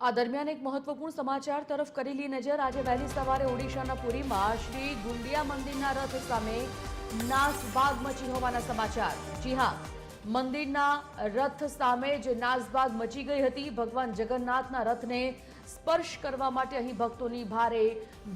આ દરમિયાન એક મહત્વપૂર્ણ સમાચાર તરફ કરેલી નજર. આજે વહેલી સવારે ઓડિશાના પુરીમાં શ્રી ગુંડિયા મંદિરના રથ સામે નાસભાગ મચી હોવાના સમાચાર. જી હા, મંદિરના રથ સામે જે નાસભાગ મચી ગઈ હતી. ભગવાન જગન્નાથના રથને સ્પર્શ કરવા માટે અહીં ભક્તોની ભારે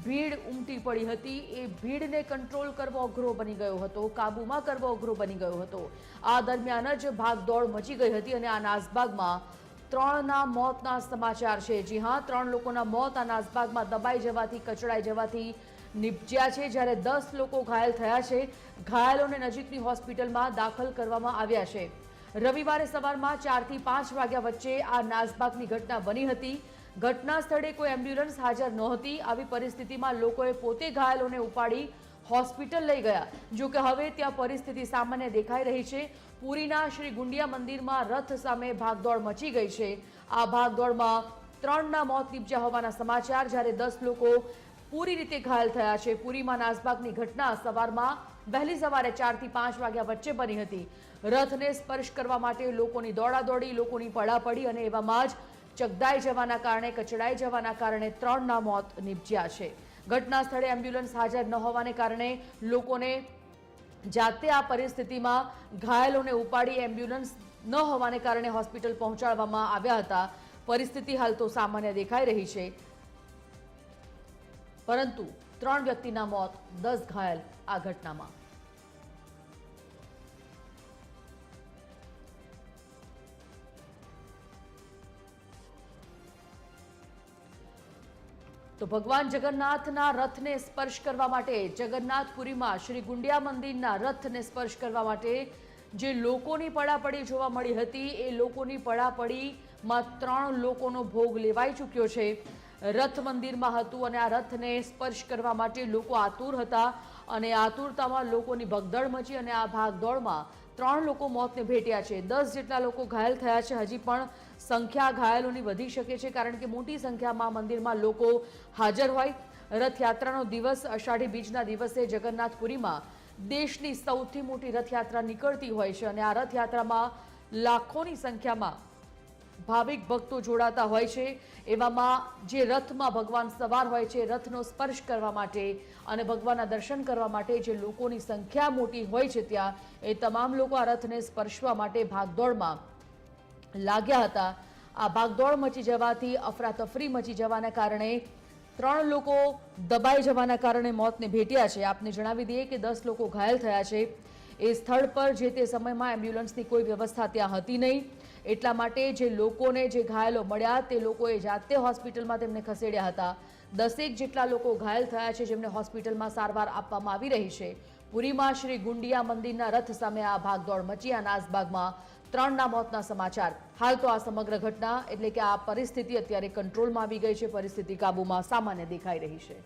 ભીડ ઉમટી પડી હતી. એ ભીડને કંટ્રોલ કરવો અઘરો બની ગયો હતો, કાબૂમાં કરવો અઘરો બની ગયો હતો. આ દરમિયાન જ ભાગદોડ મચી ગઈ હતી અને આ નાસભાગમાં ત્રણના મોતના સમાચાર છે. જી હા, ત્રણ લોકોના મોત આ નાસભાગમાં દબાઈ જવાથી, કચડાઈ જવાથી નિપજ્યા છે. જ્યારે દસ લોકો ઘાયલ થયા છે, ઘાયલોને નજીકની હોસ્પિટલમાં દાખલ કરવામાં આવ્યા છે. રવિવારે સવારમાં ચારથી પાંચ વાગ્યા વચ્ચે આ નાસભાગની ઘટના બની હતી. ઘટના સ્થળે કોઈ એમ્બ્યુલન્સ હાજર નહોતી. આવી પરિસ્થિતિમાં લોકોએ પોતે ઘાયલોને ઉપાડી હોસ્પિટલ લઈ ગયા. જો કે હવે ત્યાં પરિસ્થિતિ સામાન્ય દેખાઈ રહી છે. પુરીના શ્રી ગુંડિયા મંદિરમાં રથ સામે ભાગદોડ મચી ગઈ છે. આ ભાગદોડમાં ત્રણના મોત નીપજ્યા હોવાના સમાચાર જ્યારે દસ લોકો પૂરી રીતે ઘાયલ થયા છે. પુરીમાં નાસભાગની ઘટના સવારમાં વહેલી સવારે ચારથી પાંચ વાગ્યા વચ્ચે બની હતી. રથને સ્પર્શ કરવા માટે લોકોની દોડાદોડી, લોકોની પડાપડી અને એવામાં જ ચગદાઈ જવાના કારણે, કચડાઈ જવાના કારણે ત્રણના મોત નીપજ્યા છે. ઘટના સ્થળે એમ્બ્યુલન્સ હાજર ન હોવાને કારણે લોકોને જાતે આ પરિસ્થિતિમાં ઘાયલોને ઉપાડી એમ્બ્યુલન્સ ન હોવાને કારણે હોસ્પિટલ પહોંચાડવામાં આવ્યા હતા. પરિસ્થિતિ હાલ તો સામાન્ય દેખાઈ રહી છે. પરંતુ ત્રણ વ્યક્તિના મોત, દસ ઘાયલ આ ઘટનામાં. તો ભગવાન જગન્નાથના રથને સ્પર્શ કરવા માટે જગન્નાથપુરીમાં શ્રી ગુંડિયા મંદિરના રથને સ્પર્શ કરવા માટે જે લોકોની પડાપડી જોવા મળી હતી, એ લોકોની પડાપડીમાં ત્રણ લોકોનો ભોગ લેવાઈ ચૂક્યો છે. રથ મંદિરમાં હતું અને આ રથને સ્પર્શ કરવા માટે લોકો આતુર હતા અને આતુરતામાં લોકોની ભગદડ મચી અને આ ભાગદોડમાં ત્રણ લોકો મોતને ભેટ્યા છે. દસ જેટલા લોકો ઘાયલ થયા છે. હજી પણ સંખ્યા ઘાયલોની વધી શકે છે કારણ કે મોટી સંખ્યામાં મંદિરમાં લોકો હાજર હોય. રથયાત્રાનો દિવસ અષાઢી બીજના દિવસે જગન્નાથપુરીમાં દેશની સૌથી મોટી રથયાત્રા નીકળતી હોય છે અને આ રથયાત્રામાં લાખોની સંખ્યામાં ભાવિક ભક્તો જોડાતા હોય છે. એવામાં જે રથમાં ભગવાન સવાર હોય છે, રથનો સ્પર્શ કરવા માટે અને ભગવાનના દર્શન કરવા માટે જે લોકોની સંખ્યા મોટી હોય છે ત્યાં, એ તમામ લોકો આ રથને સ્પર્શવા માટે ભાગદોડમાં લાગ્યા હતા. આ ભાગદોડ મચી જવાથી, અફરાતફરી મચી જવાના કારણે ત્રણ લોકો દબાઈ જવાના કારણે મોતને ભેટ્યા છે. આપને જણાવી દઈએ કે દસ લોકો ઘાયલ થયા છે. એ સ્થળ પર જે તે સમયમાં એમ્બ્યુલન્સની કોઈ વ્યવસ્થા ત્યાં હતી નહીં. એટલા માટે જે લોકોને જે ઘાયલો મળ્યા તે લોકોએ જાતે હોસ્પિટલમાં તેમને ખસેડ્યા હતા. દસેક જેટલા લોકો ઘાયલ થયા છે જેમને હોસ્પિટલમાં સારવાર આપવામાં આવી રહી છે. પુરીમાં શ્રી ગુંડિયા મંદિરના રથ સામે આ ભાગદોડ મચી આ નાસભાગમાં ત્રણના મોતના સમાચાર. હાલ તો આ સમગ્ર ઘટના એટલે કે આ પરિસ્થિતિ અત્યારે કંટ્રોલમાં આવી ગઈ છે. પરિસ્થિતિ કાબૂમાં સામાન્ય દેખાઈ રહી છે.